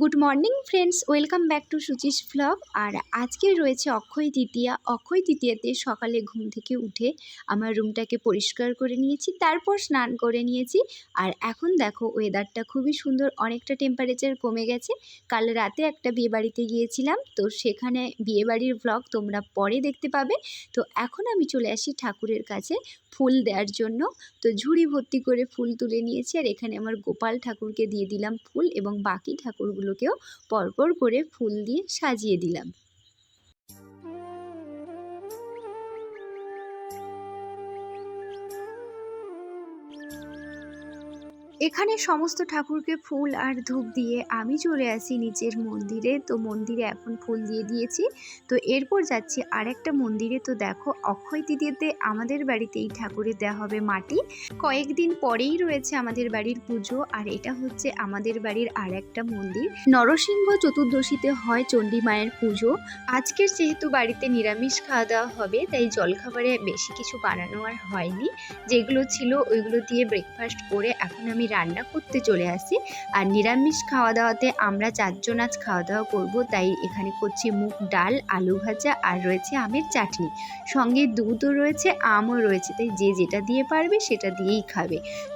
Good morning friends welcome back to Suchi's vlog আর আজকে রয়েছে অক্ষয় তৃতীয়া। অক্ষয় তৃতীয়াতে সকালে ঘুম থেকে উঠে আমার রুমটাকে পরিষ্কার করে নিয়েছি, তারপর স্নান করে নিয়েছি। আর এখন দেখো ওয়েদারটা খুবই সুন্দর, অনেকটা টেম্পারেচার কমে গেছে। কাল রাতে একটা বিয়েবাড়িতে গিয়েছিলাম, তো সেখানে বিয়েবাড়ির ভ্লগ তোমরা পরে দেখতে পাবে। তো এখন আমি চলে আসি ঠাকুরের কাছে ফুল দেওয়ার জন্য। তো ঝুড়ি ভর্তি করে ফুল তুলে নিয়েছি, আর এখানে আমার গোপাল ঠাকুরকে দিয়ে দিলাম ফুল এবং বাকি ঠাকুরগুলোকেও পরপর করে ফুল দিয়ে সাজিয়ে দিলাম। এখানে সমস্ত ঠাকুরকে ফুল আর ধূপ দিয়ে আমি চলে আসি নিচের মন্দিরে। তো মন্দিরে এখন ফুল দিয়ে দিয়েছি। তো এরপর যাচ্ছি আরেকটা মন্দিরে। তো দেখো, অক্ষয় তৃতীয়তে আমাদের বাড়িতে এই ঠাকুরের দেওয়া হবে মাটি। কয়েকদিন পরেই রয়েছে আমাদের বাড়ির পুজো। আর এটা হচ্ছে আমাদের বাড়ির আর একটা মন্দির। নরসিংহ চতুর্দশীতে হয় চণ্ডী মায়ের পুজো। আজকের যেহেতু বাড়িতে নিরামিষ খাওয়া দাওয়া হবে, তাই জলখাবারে বেশি কিছু বানানো আর হয়নি। যেগুলো ছিল ওইগুলো দিয়ে ব্রেকফাস্ট করে এখন আমি রান্না করতে চলে আসি। আর নিরামিষ খাওয়া দাওয়াতে আমরা চারজন আজ খাওয়া দাওয়া করব। তাই এখানে করছি মুগ ডাল, আলু ভাজা আর রয়েছে আমের চাটনি। সঙ্গে দুধও রয়েছে, আমও রয়েছে। তাই যে যেটা দিয়ে পারবে সেটা দিয়েই খাবে। তো